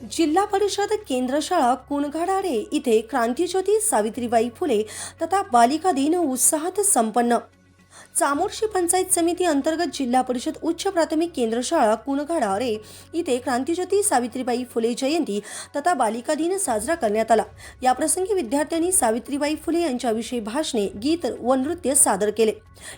जिल्हा परिषद केंद्र शाळा कुणघाडारे इथे क्रांतीज्योती सावित्रीबाई फुले तथा बालिका दिन उत्साहात संपन्न. चामोर्शी पंचायत समिती अंतर्गत जिल्हा परिषद उच्च प्राथमिक केंद्र शाळा कुणघाडारे इथे क्रांतिज्योती सावित्रीबाई फुले जयंती तथा बालिका दिन साजरा करण्यात आला. याप्रसंगी विद्यार्थ्यांनी सावित्रीबाई फुले यांच्याविषयी भाषणे गीत व नृत्य सादर केले.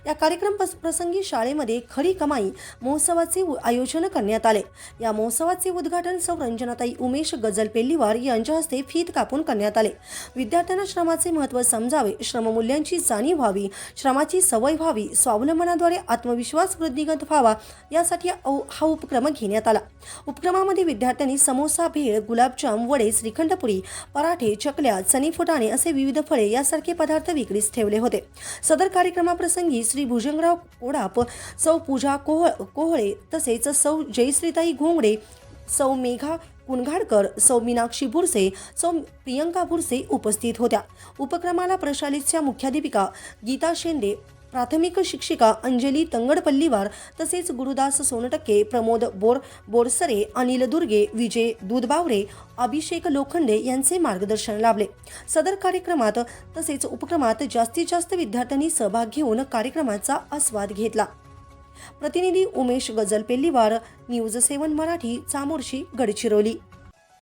या कार्यक्रम प्रसंगी शाळेमध्ये खरी कमाई महोत्सवाचे आयोजन करण्यात आले. या महोत्सवाचे उद्घाटन सौ रंजनाताई उमेश गजल पेल्लीवार यांच्या हस्ते फीत कापून करण्यात आले. विद्यार्थ्यांना श्रमाचे महत्त्व समजावे श्रममूल्यांची जाणीव व्हावी श्रमाची सवय व्हावी स्वावलंबनाद्वारे आत्मविश्वास वृद्धिगत व्हावा यासाठी औ- हा उपक्रम घेण्यात आला. उपक्रमामध्ये विद्यार्थ्यांनी समोसा भेळ गुलाबजाम वडे श्रीखंडपुरी पराठे चकल्या चणी फुटाणे असे विविध फळे यासारखे पदार्थ विक्रीस ठेवले होते. सदर कार्यक्रमाप्रसंगी श्री भुजंगराव कोडाप सौ पूजा कोह कोहळे तसेच सौ जयश्रीताई घोंगडे सौ मेघा कुणघाडकर सौ मीनाक्षी बुरसे सौ प्रियंका बुरसे उपस्थित होत्या. उपक्रमाला प्रशालेच्या मुख्याध्यापिका गीता शेंडे प्राथमिक शिक्षिका अंजली तंगडपल्लीवार तसेच गुरुदास सोनटक्के प्रमोद बोर बोरसरे अनिल दुर्गे विजय दूधबावरे अभिषेक लोखंडे यांचे मार्गदर्शन लाभले. सदर कार्यक्रमात तसेच उपक्रमात जास्तीत जास्त विद्यार्थ्यांनी सहभाग घेऊन कार्यक्रमाचा आस्वाद घेतला. प्रतिनिधी उमेश गजल पेल्लीवार न्यूज सेवन मराठी चामोर्शी गडचिरोली.